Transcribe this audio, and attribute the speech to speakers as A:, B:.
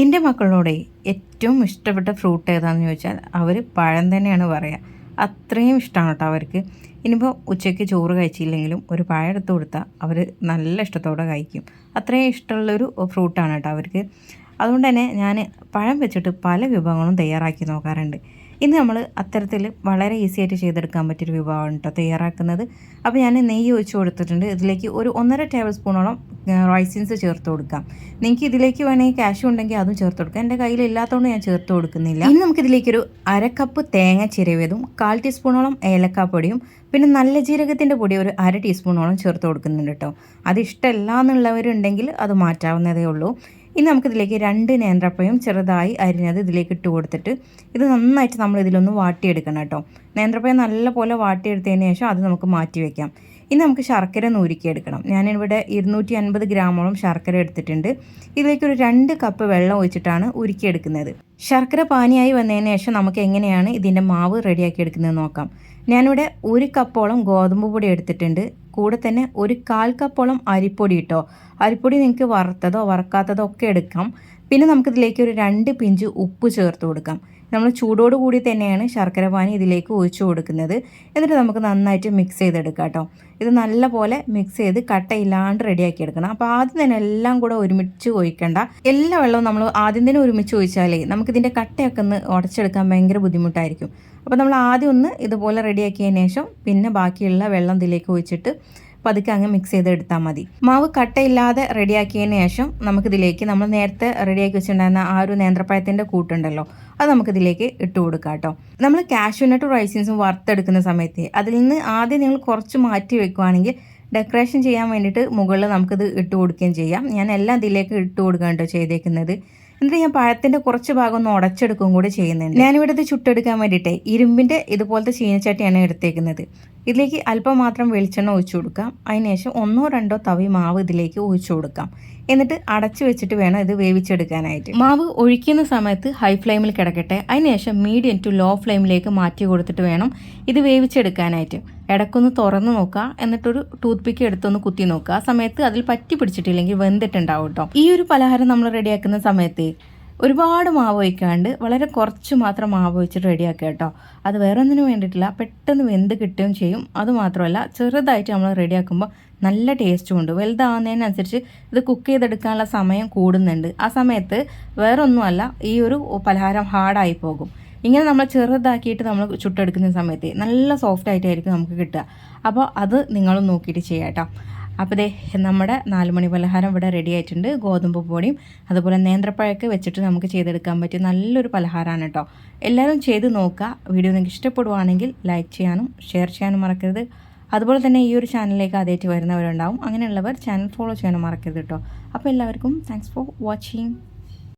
A: എന്റെ മക്കളോടെ ഏറ്റവും ഇഷ്ടപ്പെട്ട ഫ്രൂട്ട് ഏതാണെന്ന് ചോദിച്ചാൽ അവർ പഴം തന്നെയാണ് പറയുക അത്രയും ഇഷ്ടമാണ് കേട്ടോ അവർക്ക്. ഇനിയിപ്പോൾ ഉച്ചയ്ക്ക് ചോറ് കഴിച്ചില്ലെങ്കിലും ഒരു പഴം എടുത്ത് കൊടുത്താൽ അവർ നല്ല ഇഷ്ടത്തോടെ കഴിക്കും. അത്രയും ഇഷ്ടമുള്ളൊരു ഫ്രൂട്ടാണ് കേട്ടോ അവർക്ക്. അതുകൊണ്ട് തന്നെ ഞാൻ പഴം വെച്ചിട്ട് പല വിഭവങ്ങളും തയ്യാറാക്കി നോക്കാറുണ്ട്. ഇന്ന് നമ്മൾ അത്തരത്തിൽ വളരെ ഈസി ആയിട്ട് ചെയ്തെടുക്കാൻ പറ്റിയൊരു വിഭവമാണ് കേട്ടോ തയ്യാറാക്കുന്നത്. അപ്പോൾ ഞാൻ നെയ്യ് ഒഴിച്ച് കൊടുത്തിട്ടുണ്ട്. ഇതിലേക്ക് ഒരു ഒന്നര ടേബിൾ സ്പൂണോളം റൈസിൻസ് ചേർത്ത് കൊടുക്കാം. നിങ്ങൾക്ക് ഇതിലേക്ക് വേണമെങ്കിൽ ക്യാഷ് ഉണ്ടെങ്കിൽ അതും ചേർത്ത് കൊടുക്കാം. എന്റെ കയ്യിൽ ഇല്ലാത്തതുകൊണ്ട് ഞാൻ ചേർത്ത് കൊടുക്കുന്നില്ല. ഇനി നമുക്കിതിലേക്കൊരു അര കപ്പ് തേങ്ങ ചിരവിയതും കാൽ ടീസ്പൂണോളം ഏലക്കാപ്പൊടിയും പിന്നെ നല്ല ജീരകത്തിന്റെ പൊടി ഒരു അര ടീസ്പൂണോളം ചേർത്ത് കൊടുക്കുന്നുണ്ട് കേട്ടോ അത് ഇഷ്ടമല്ല എന്നുള്ളവരുണ്ടെങ്കിൽ അത് മാറ്റാവുന്നതേ ഉള്ളൂ. ഇനി നമുക്കിതിലേക്ക് രണ്ട് നേന്ത്രപ്പഴം ചെറുതായി അരിഞ്ഞത് ഇതിലേക്ക് ഇട്ട് കൊടുത്തിട്ട് ഇത് നന്നായിട്ട് നമ്മൾ ഇതിലൊന്ന് വാട്ടിയെടുക്കണം കേട്ടോ. നേന്ത്രപ്പഴം നല്ലപോലെ വാട്ടിയെടുത്തതിന് ശേഷം അത് നമുക്ക് മാറ്റി വയ്ക്കാം ഇനി നമുക്ക് ശർക്കര ഒന്ന് ഉരുക്കിയെടുക്കണം ഞാനിവിടെ ഇരുന്നൂറ്റി അൻപത് ഗ്രാമോളം ശർക്കര എടുത്തിട്ടുണ്ട്. ഇതിലേക്ക് ഒരു രണ്ട് കപ്പ് വെള്ളം ഒഴിച്ചിട്ടാണ് ഉരുക്കിയെടുക്കുന്നത്. ശർക്കര പാനിയായി വന്നതിന് ശേഷം നമുക്ക് എങ്ങനെയാണ് ഇതിന്റെ മാവ് റെഡിയാക്കി എടുക്കുന്നത് നോക്കാം. ഞാനിവിടെ ഒരു കപ്പോളം ഗോതമ്പ് പൊടി എടുത്തിട്ടുണ്ട്. കൂടെ തന്നെ ഒരു കാൽ കപ്പോളം അരിപ്പൊടി ഇട്ടോ. അരിപ്പൊടി നിങ്ങൾക്ക് വറുത്തതോ വറക്കാത്തതോ ഒക്കെ എടുക്കാം. പിന്നെ നമുക്കിതിലേക്ക് ഒരു രണ്ട് പിഞ്ച് ഉപ്പ് ചേർത്ത് കൊടുക്കാം. നമ്മൾ ചൂടോട് കൂടി തന്നെയാണ് ശർക്കര പാനി ഇതിലേക്ക് ഒഴിച്ചു കൊടുക്കുന്നത്. എന്നിട്ട് നമുക്ക് നന്നായിട്ട് മിക്സ് ചെയ്തെടുക്കാം കേട്ടോ. ഇത് നല്ലപോലെ മിക്സ് ചെയ്ത് കട്ടയില്ലാണ്ട് റെഡിയാക്കി എടുക്കണം. അപ്പോൾ ആദ്യം തന്നെ എല്ലാം കൂടെ ഒരുമിച്ച് ഒഴിക്കണ്ട. എല്ലാ വെള്ളവും നമ്മൾ ആദ്യം തന്നെ ഒരുമിച്ച് ഒഴിച്ചാലേ നമുക്കിതിന്റെ കട്ടയൊക്കെ ഒന്ന് ഉടച്ചെടുക്കാൻ ഭയങ്കര ബുദ്ധിമുട്ടായിരിക്കും. അപ്പോൾ നമ്മൾ ആദ്യം ഒന്ന് ഇതുപോലെ റെഡിയാക്കിയതിന് ശേഷം പിന്നെ ബാക്കിയുള്ള വെള്ളം ഇതിലേക്ക് ഒഴിച്ചിട്ട് പതുക്കെ അങ്ങ് മിക്സ് ചെയ്തെടുത്താൽ മതി. മാവ് കട്ടയില്ലാതെ റെഡിയാക്കിയതിന് ശേഷം നമുക്കിതിലേക്ക് നമ്മൾ നേരത്തെ റെഡിയാക്കി വെച്ചിട്ടുണ്ടായിരുന്ന ആ ഒരു നേന്ത്രപ്പഴത്തിന്റെ കൂട്ടുണ്ടല്ലോ അത് നമുക്കിതിലേക്ക് ഇട്ട് കൊടുക്കാം കേട്ടോ. നമ്മൾ കാഷ്യൂനട്ടും റൈസിൻസും വറുത്തെടുക്കുന്ന സമയത്ത് അതിൽ നിന്ന് ആദ്യം നിങ്ങൾ കുറച്ച് മാറ്റി വെക്കുവാണെങ്കിൽ ഡെക്കറേഷൻ ചെയ്യാൻ വേണ്ടിയിട്ട് മുകളിൽ നമുക്കിത് ഇട്ട് കൊടുക്കുകയും ചെയ്യാം. ഞാൻ എല്ലാം ഇതിലേക്ക് ഇട്ട് കൊടുക്കുകയാണ് കേട്ടോ ചെയ്തേക്കുന്നത്. എന്നിട്ട് ഞാൻ പഴത്തിന്റെ കുറച്ച് ഭാഗം ഒന്ന് ഉടച്ചെടുക്കുകയും കൂടി ചെയ്യുന്നുണ്ട്. ഞാനിവിടെ ഇത് ചുട്ടെടുക്കാൻ വേണ്ടിയിട്ട് ഇരുമ്പിന്റെ ഇതുപോലത്തെ ചീനച്ചട്ടിയാണ് എടുത്തേക്കുന്നത്. ഇതിലേക്ക് അല്പം മാത്രം വെളിച്ചെണ്ണ ഒഴിച്ചു കൊടുക്കാം. അതിനുശേഷം ഒന്നോ രണ്ടോ തവി മാവ് ഇതിലേക്ക് ഒഴിച്ചു കൊടുക്കാം. എന്നിട്ട് അടച്ചു വെച്ചിട്ട് വേണം ഇത് വേവിച്ചെടുക്കാനായിട്ട്. മാവ് ഒഴിക്കുന്ന സമയത്ത് ഹൈ ഫ്ലെയിമിൽ കിടക്കട്ടെ. അതിനുശേഷം മീഡിയം ടു ലോ ഫ്ലെയിമിലേക്ക് മാറ്റി കൊടുത്തിട്ട് വേണം ഇത് വേവിച്ചെടുക്കാനായിട്ട്. ഇടക്കൊന്ന് തുറന്ന് നോക്കുക. എന്നിട്ടൊരു ടൂത്ത് പിക്ക് എടുത്തൊന്ന് കുത്തി നോക്കുക. ആ സമയത്ത് അതിൽ പറ്റി പിടിച്ചിട്ടില്ലെങ്കിൽ വെന്തിട്ടുണ്ടാവും കേട്ടോ. ഈ ഒരു പലഹാരം നമ്മൾ റെഡിയാക്കുന്ന സമയത്ത് ഒരുപാട് മാവ് ഒഴിക്കാണ്ട് വളരെ കുറച്ച് മാത്രം മാവ് ഒഴിച്ചിട്ട് റെഡിയാക്കുക കേട്ടോ. അത് വേറെ ഒന്നിനും വേണ്ടിയിട്ടില്ല. പെട്ടെന്ന് വെന്ത് കിട്ടുകയും ചെയ്യും. അതുമാത്രമല്ല ചെറുതായിട്ട് നമ്മൾ റെഡിയാക്കുമ്പോൾ നല്ല ടേസ്റ്റും ഉണ്ട്. വലുതാവുന്നതിനനുസരിച്ച് ഇത് കുക്ക് ചെയ്തെടുക്കാനുള്ള സമയം കൂടുന്നുണ്ട്. ആ സമയത്ത് വേറൊന്നുമല്ല ഈ ഒരു പലഹാരം ഹാർഡായി പോകും ഇങ്ങനെ നമ്മൾ ചെറുതാക്കിയിട്ട് നമ്മൾ ചുട്ടെടുക്കുന്ന സമയത്ത് നല്ല സോഫ്റ്റ് ആയിട്ടായിരിക്കും നമുക്ക് കിട്ടുക. അപ്പോൾ അത് നിങ്ങളും നോക്കിയിട്ട് ചെയ്യാം കേട്ടോ. അപ്പോൾ ദേ നമ്മുടെ നാലുമണി പലഹാരം ഇവിടെ റെഡി ആയിട്ടുണ്ട്. ഗോതമ്പ് പൊടിയും അതുപോലെ നേന്ത്രപ്പഴമൊക്കെ വെച്ചിട്ട് നമുക്ക് ചെയ്തെടുക്കാൻ പറ്റിയ നല്ലൊരു പലഹാരമാണ് കേട്ടോ. എല്ലാവരും ചെയ്ത് നോക്കുക. വീഡിയോ നിങ്ങൾക്ക് ഇഷ്ടപ്പെടുവാണെങ്കിൽ ലൈക്ക് ചെയ്യാനും ഷെയർ ചെയ്യാനും മറക്കരുത്. അതുപോലെ തന്നെ ഈ ഒരു ചാനലിലേക്ക് ആദ്യമായിട്ട് വരുന്നവരുണ്ടാവും. അങ്ങനെയുള്ളവർ ചാനൽ ഫോളോ ചെയ്യാനും മറക്കരുത് കേട്ടോ. അപ്പോൾ എല്ലാവർക്കും താങ്ക്സ് ഫോർ വാച്ചിങ്